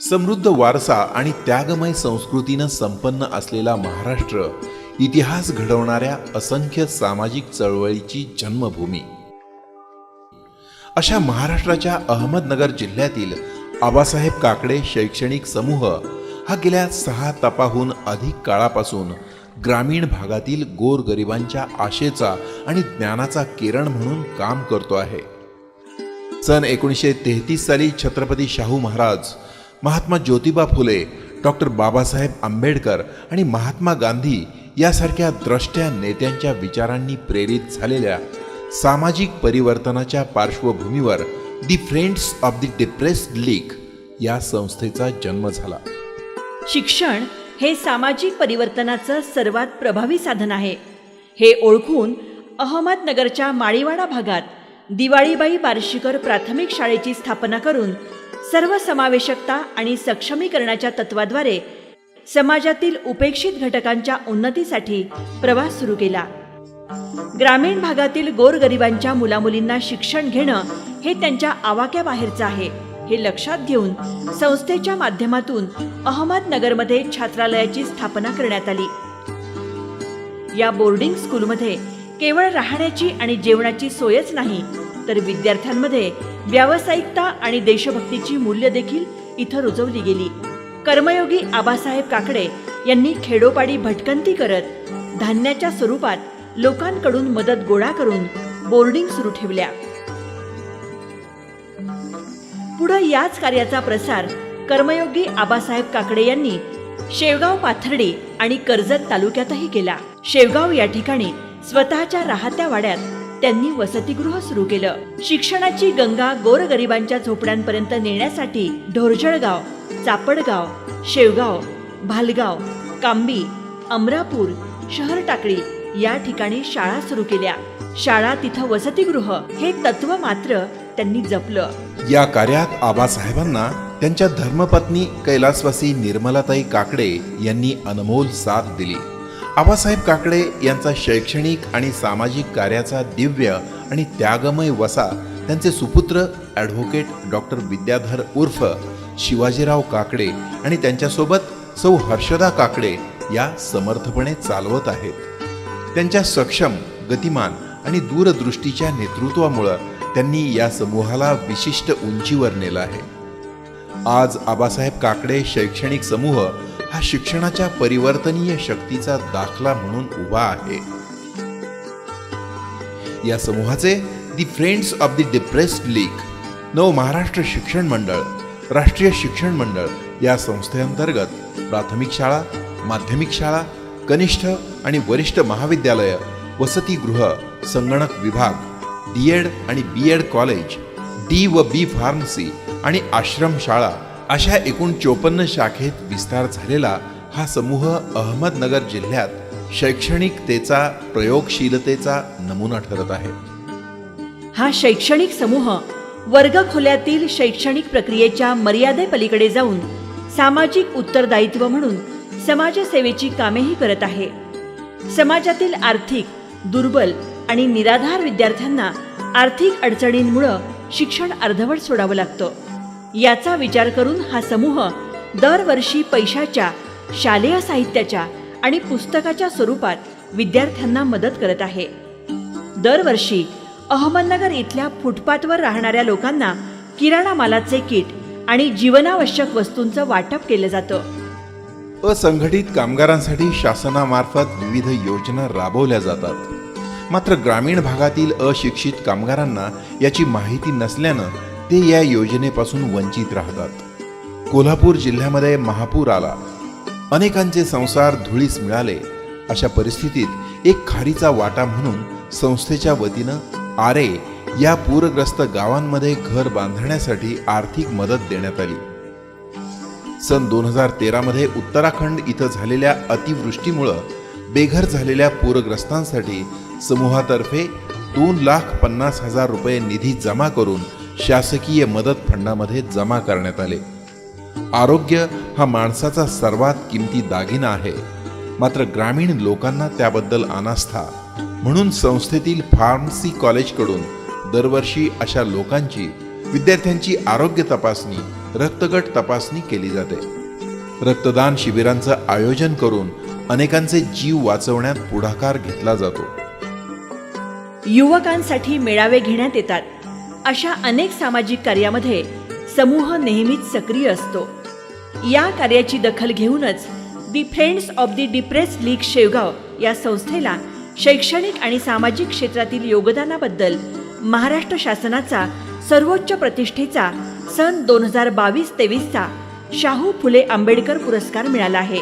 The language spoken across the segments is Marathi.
समृद्ध वारसा आणि त्यागमय संस्कृतीनं संपन्न असलेला महाराष्ट्र इतिहास घडवणाऱ्या असंख्य सामाजिक चळवळीची जन्मभूमी. अशा महाराष्ट्राच्या अहमदनगर जिल्ह्यातील आबासाहेब काकडे शैक्षणिक समूह हा गेल्या सहा तपाहून अधिक काळापासून ग्रामीण भागातील गोरगरिबांच्या आशेचा आणि ज्ञानाचा किरण म्हणून काम करतो आहे. सन एकोणीसशे तेहतीस साली छत्रपती शाहू महाराज महात्मा ज्योतिबा फुले डॉक्टर बाबासाहेब आंबेडकर आणि महात्मा गांधी यासारख्या द्रष्ट्या नेत्यांच्या विचारांनी प्रेरित झालेल्या सामाजिक परिवर्तनाच्या पार्श्वभूमीवर the friends of the depressed league या संस्थेचा जन्म झाला. शिक्षण हे सामाजिक परिवर्तनाचं सर्वात प्रभावी साधन आहे. हे ओळखून अहमदनगरच्या माळीवाडा भागात दिवाळीबाई बार्शीकर प्राथमिक शाळेची स्थापना करून सर्व समावेशकता आणि सक्षमीकरणाच्या तत्वाद्वारे समाजातील उपेक्षित घटकांच्या उन्नतीसाठी प्रवास सुरू केला. ग्रामीण भागातील गोरगरिबांच्या मुलामुलींना शिक्षण घेणं हे त्यांच्या आवाक्याबाहेरचं आहे हे लक्षात घेऊन संस्थेच्या माध्यमातून अहमदनगरमध्ये छात्रालयाची स्थापना करण्यात आली. या बोर्डिंग स्कूलमध्ये केवळ राहण्याची आणि जेवणाची सोयच नाही तर विद्यार्थ्यांमध्ये व्यावसायिकता आणि देशभक्तीची मूल्य देखील इथं रुजवली गेली. कर्मयोगी आबासाहेब काकडे यांनी खेडोपाडी भटकंती करत धान्याच्या स्वरूपात लोकांकडून मदत गोळा करून बोर्डिंग सुरू ठेवल्या. पुढे याच कार्याचा प्रसार कर्मयोगी आबासाहेब काकडे यांनी शेवगाव पाथर्डी आणि कर्जत तालुक्यातही केला. शेवगाव या ठिकाणी स्वतःच्या राहत्या वाड्यात त्यांनी वसतिगृह सुरू केलं. शिक्षणाची गंगा गोरगरिबांच्या झोपड्यांपर्यंत नेण्यासाठी ढोरजळगाव चापडगाव शेवगाव भालगाव कांबी अमरापूर शहर टाकळी या ठिकाणी शाळा सुरू केल्या. शाळा तिथं वसतिगृह हे तत्व मात्र त्यांनी जपलं. या कार्यात आबासाहेबांना त्यांच्या धर्मपत्नी कैलासवासी निर्मलाताई काकडे यांनी अनमोल साथ दिली. आबासाहेब काकडे यांचा शैक्षणिक आणि सामाजिक कार्याचा दिव्य आणि त्यागमय वसा त्यांचे सुपुत्र ॲडव्होकेट डॉक्टर विद्याधर उर्फ शिवाजीराव काकडे आणि त्यांच्यासोबत सौ हर्षदा काकडे या समर्थपणे चालवत आहेत. त्यांच्या सक्षम गतिमान आणि दूरदृष्टीच्या नेतृत्वामुळं त्यांनी या समूहाला विशिष्ट उंचीवर नेलं आहे. आज आबासाहेब काकडे शैक्षणिक समूह हा शिक्षणाच्या परिवर्तनीय शक्तीचा दाखला म्हणून उभा आहे. या समूहाचे the friends of the depressed league Nav Maharashtra Shikshan मंडळ राष्ट्रीय शिक्षण मंडळ या संस्थेअंतर्गत प्राथमिक शाळा माध्यमिक शाळा कनिष्ठ आणि वरिष्ठ महाविद्यालय वसतिगृह संगणक विभाग डी एड आणि बी एड कॉलेज डी व बी फार्मसी आणि आश्रमशाळा अशा एकूण चोपन्न शाखेत विस्तार झालेला हा समूह अहमदनगर जिल्ह्यात शैक्षणिकतेचा प्रयोगशीलतेचा नमुना ठरत आहे. हा शैक्षणिक समूह वर्गखोल्यातील शैक्षणिक प्रक्रियेच्या मर्यादेपलीकडे जाऊन सामाजिक उत्तरदायित्व म्हणून समाजसेवेची कामेही करत आहे. समाजातील आर्थिक दुर्बल आणि निराधार विद्यार्थ्यांना आर्थिक अडचणींमुळं शिक्षण अर्धवट सोडावं लागतं. याचा विचार करून हा समूह दरवर्षी पैशाच्या शालेय साहित्याच्या आणि पुस्तकाच्या स्वरूपात विद्यार्थ्यांना मदत करत आहे. दरवर्षी अहमदनगर इथल्या फुटपाथवर राहणाऱ्या लोकांना किराणा मालाचे किट आणि जीवनावश्यक वस्तूंचं वाटप केलं जातं. असंघटित कामगारांसाठी शासनामार्फत विविध योजना राबवल्या जातात. मात्र ग्रामीण भागातील अशिक्षित कामगारांना याची माहिती नसल्यानं ते या योजनेपासून वंचित राहतात. कोल्हापूर जिल्ह्यामध्ये महापूर आला अनेकांचे संसार धुळीस मिळाले अशा परिस्थितीत एक खारीचा वाटा म्हणून संस्थेच्या वतीनं आरे या पूरग्रस्त गावांमध्ये घर बांधण्यासाठी आर्थिक मदत देण्यात आली. सन दोन हजार तेरामध्ये उत्तराखंड इथं झालेल्या अतिवृष्टीमुळं बेघर झालेल्या पूरग्रस्तांसाठी समूहातर्फे दोन लाख पन्नास हजार रुपये निधी जमा करून शासकीय मदत फंडामध्ये जमा करण्यात आले. आरोग्य हा माणसाचा सर्वात किमती दागिना आहे. मात्र ग्रामीण लोकांना त्याबद्दल अनास्था. म्हणून संस्थेतील फार्मसी कॉलेजकडून दरवर्षी अशा लोकांची विद्यार्थ्यांची आरोग्य तपासणी रक्तगट तपासणी केली जाते. रक्तदान शिबिरांचं आयोजन करून अनेकांचे जीव वाचवण्यात पुढाकार घेतला जातो. युवकांसाठी मेळावे घेण्यात येतात. अशा अनेक सामाजिक कार्यामध्ये समूह नेहमीच सक्रिय असतो. या कार्याची दखल घेऊनच the friends of the depress league Shevgaon या संस्थेला शैक्षणिक आणि सामाजिक क्षेत्रातील योगदानाबद्दल महाराष्ट्र शासनाचा सर्वोच्च प्रतिष्ठेचा सन दोन हजार बावीस तेवीसचा शाहू फुले आंबेडकर पुरस्कार मिळाला आहे.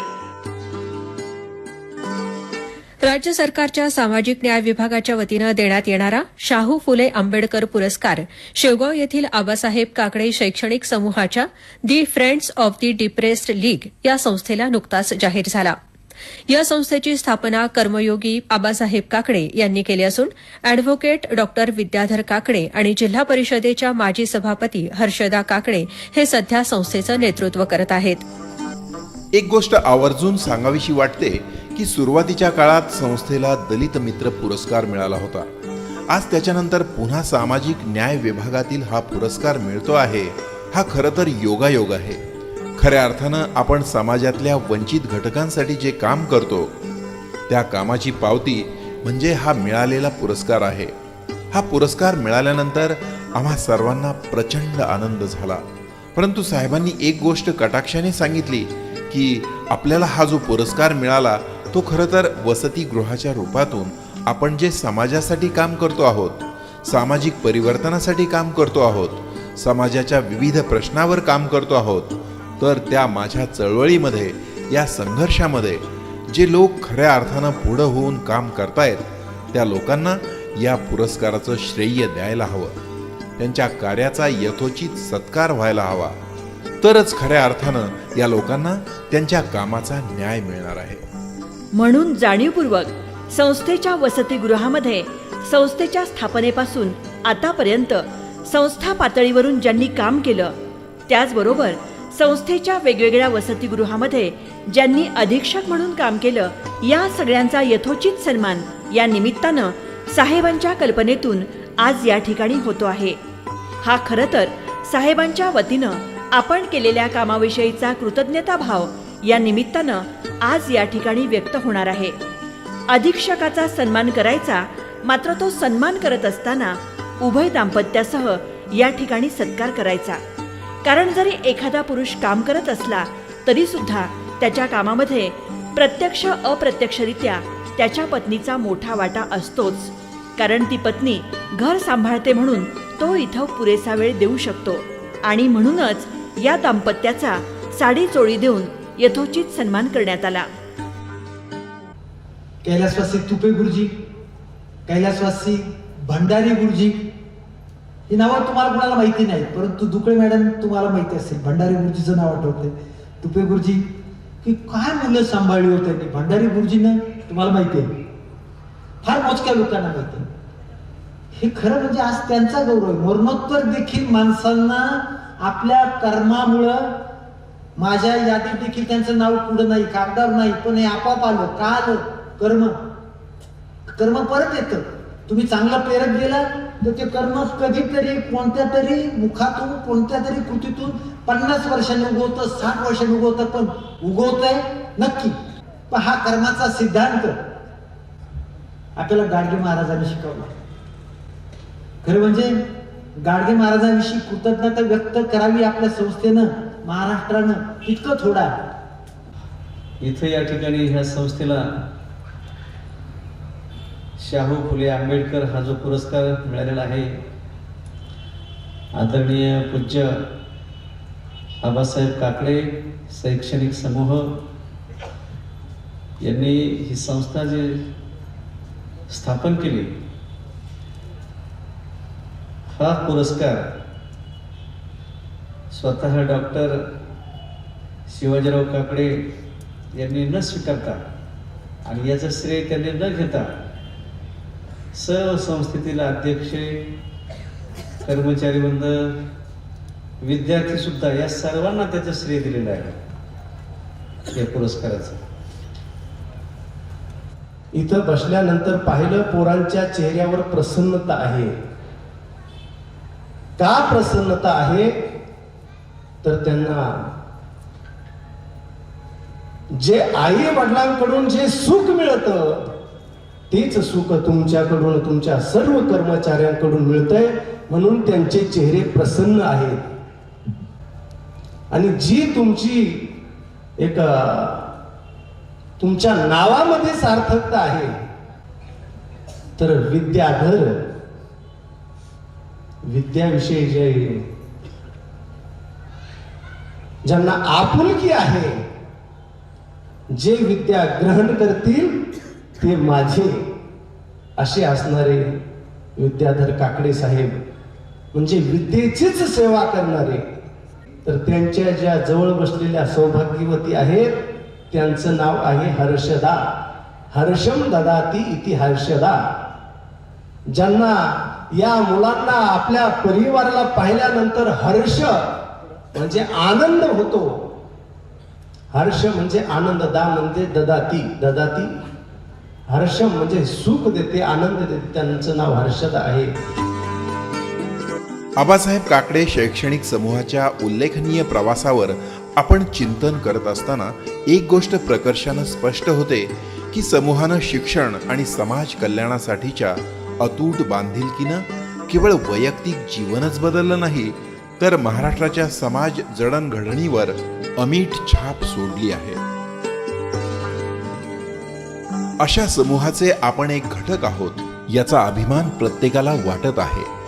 राज्य सरकारच्या सामाजिक न्याय विभागाच्या वतीनं देण्यात येणारा शाहू फुले आंबेडकर पुरस्कार शेवगाव येथील आबासाहेब काकडे शैक्षणिक समूहाच्या the friends of the depressed league या संस्थेला नुकताच जाहीर झाला. या संस्थेची स्थापना कर्मयोगी आबासाहेब काकडे यांनी केली असून अॅडव्होकेट डॉक्टर विद्याधर काकडे आणि जिल्हा परिषदेच्या माजी सभापती हर्षदा काकडे हे सध्या संस्थेचं नेतृत्व करत आहेत. एक गोष्ट आवर्जून सांगावीशी वाटते की सुरुवातीच्या काळात संस्थेला दलित मित्र पुरस्कार मिळाला होता. आज त्याच्यानंतर पुन्हा सामाजिक न्याय विभागातील हा पुरस्कार मिळतो आहे. हा खरं तर योगायोग आहे. खऱ्या अर्थानं आपण समाजातल्या वंचित घटकांसाठी जे काम करतो त्या कामाची पावती म्हणजे हा मिळालेला पुरस्कार आहे. हा पुरस्कार मिळाल्यानंतर आम्हा सर्वांना प्रचंड आनंद झाला. परंतु साहेबांनी एक गोष्ट कटाक्षाने सांगितली की आपल्याला हा जो पुरस्कार मिळाला तो खरं तर वसतिगृहाच्या रूपातून आपण जे समाजासाठी काम करतो आहोत सामाजिक परिवर्तनासाठी काम करतो आहोत समाजाच्या विविध प्रश्नावर काम करतो आहोत तर त्या माझ्या चळवळीमध्ये या संघर्षामध्ये जे लोक खऱ्या अर्थानं पुढं होऊन काम करतायत त्या लोकांना या पुरस्काराचं श्रेय द्यायला हवं. त्यांच्या कार्याचा यथोचित सत्कार व्हायला हवा. तरच खऱ्या अर्थानं या लोकांना त्यांच्या कामाचा न्याय मिळणार आहे. म्हणून जाणीवपूर्वक संस्थेच्या वसतिगृहामध्ये संस्थेच्या स्थापनेपासून आतापर्यंत संस्था पातळीवरून ज्यांनी काम केलं त्याचबरोबर संस्थेच्या वेगवेगळ्या वसतिगृहामध्ये ज्यांनी अधीक्षक म्हणून काम केलं या सगळ्यांचा यथोचित सन्मान या निमित्तानं साहेबांच्या कल्पनेतून आज या ठिकाणी होतो आहे. हा खरं तर साहेबांच्या वतीनं आपण केलेल्या कामाविषयीचा कृतज्ञता भाव या निमित्तानं आज या ठिकाणी व्यक्त होणार आहे. अधीक्षकाचा सन्मान करायचा मात्र तो सन्मान करत असताना उभय दाम्पत्यासह या ठिकाणी सत्कार करायचा. कारण जरी एखादा पुरुष काम करत असला तरी सुद्धा त्याच्या कामामध्ये प्रत्यक्ष अप्रत्यक्षरित्या त्याच्या पत्नीचा मोठा वाटा असतोच. कारण ती पत्नी घर सांभाळते म्हणून तो इथं पुरेसा वेळ देऊ शकतो. आणि म्हणूनच या दाम्पत्याचा साडी चोळी देऊन यथोचित सन्मान करण्यात आला. कैलासवासी तुपे गुरुजी कैलासवासी भंडारी गुरुजी ही नावं तुम्हाला कुणाला माहिती नाही परंतु दुकळे मॅडम तुम्हाला माहिती असेल भंडारी गुरुजीचं नाव आठवते तुपे गुरुजी की काय मुलं सांभाळली होती त्यांनी? भंडारी गुरुजीनं तुम्हाला माहिती आहे. फार मोजक्या लोकांना माहिती आहे. हे खरं म्हणजे आज त्यांचा गौरव आहे. मरणोत्तर देखील माणसांना आपल्या कर्मामुळं माझ्या यादीत देखील त्यांचं नाव पुढं नाही कागदावर नाही पण हे आपाप आलं का आलं? कर्म. कर्म परत येतं. तुम्ही चांगला प्रेरक गेला तर ते कर्म कधीतरी कोणत्या तरी मुखातून कोणत्या तरी कृतीतून पन्नास वर्षांनी उगवतं साठ वर्षांनी उगवतं पण उगवत आहे नक्की. पण हा कर्माचा सिद्धांत आपल्याला गाडगे महाराजांनी शिकवला. खरं म्हणजे गाडगे महाराजांविषयी कृतज्ञता व्यक्त करावी आपल्या संस्थेनं महाराष्ट्रानं इतकं थोडा इथे इथं या ठिकाणी ह्या संस्थेला शाहू फुले आंबेडकर हा जो पुरस्कार मिळालेला आहे आदरणीय पूज्य आबासाहेब काकडे शैक्षणिक समूह यांनी ही संस्था जे स्थापन केली हा पुरस्कार स्वतः डॉक्टर शिवाजीराव काकडे यांनी न स्वीकारता आणि याचं श्रेय त्यांनी न घेता सर्व संस्थेतील अध्यक्ष कर्मचारी बंद विद्यार्थी सुद्धा या सर्वांना त्याचं श्रेय दिलेलं आहे. या पुरस्काराचं. इथं बसल्यानंतर पाहिलं पोरांच्या चेहऱ्यावर प्रसन्नता आहे. का प्रसन्नता आहे? तर त्यांना जे आई वडिलांकडून जे सुख मिळतं तेच सुख तुमच्याकडून तुमच्या सर्व कर्मचाऱ्यांकडून मिळतंय. म्हणून त्यांचे चेहरे प्रसन्न आहेत. आणि जी तुमची एक तुमच्या नावामध्ये सार्थकता आहे तर विद्याधर विद्याविषयी जे ज्यांना आपुलकी आहे जे विद्या ग्रहण करतील ते माझे. असे असणारे विद्याधर काकडे साहेब म्हणजे विद्येचीच सेवा करणारे. तर त्यांच्या ज्या जवळ बसलेल्या सौभाग्यवती आहेत त्यांचं नाव आहे हर्षदा. हर्षम ददाती इति हर्षदा. ज्यांना या मुलांना आपल्या परिवाराला पाहिल्यानंतर हर्ष म्हणजे आनंद होतो. हर्ष म्हणजे आनंद दा म्हणजे ददाती ददाती. हर्ष म्हणजे सुख देते आनंद देते त्यांचं नाव हर्षदा आहे. आबासाहेब काकडे शैक्षणिक समूहाच्या उल्लेखनीय प्रवासावर आपण चिंतन करत असताना एक गोष्ट प्रकर्षानं स्पष्ट होते की समूहानं शिक्षण आणि समाज कल्याणासाठीच्या अतूट बांधिलकीनं केवळ वैयक्तिक जीवनच बदललं नाही तर महाराष्ट्राच्या समाज जडणघडणीवर अमीट छाप सोडली आहे. अशा समूहाचे आपण एक घटक आहोत याचा अभिमान प्रत्येकाला वाटत आहे.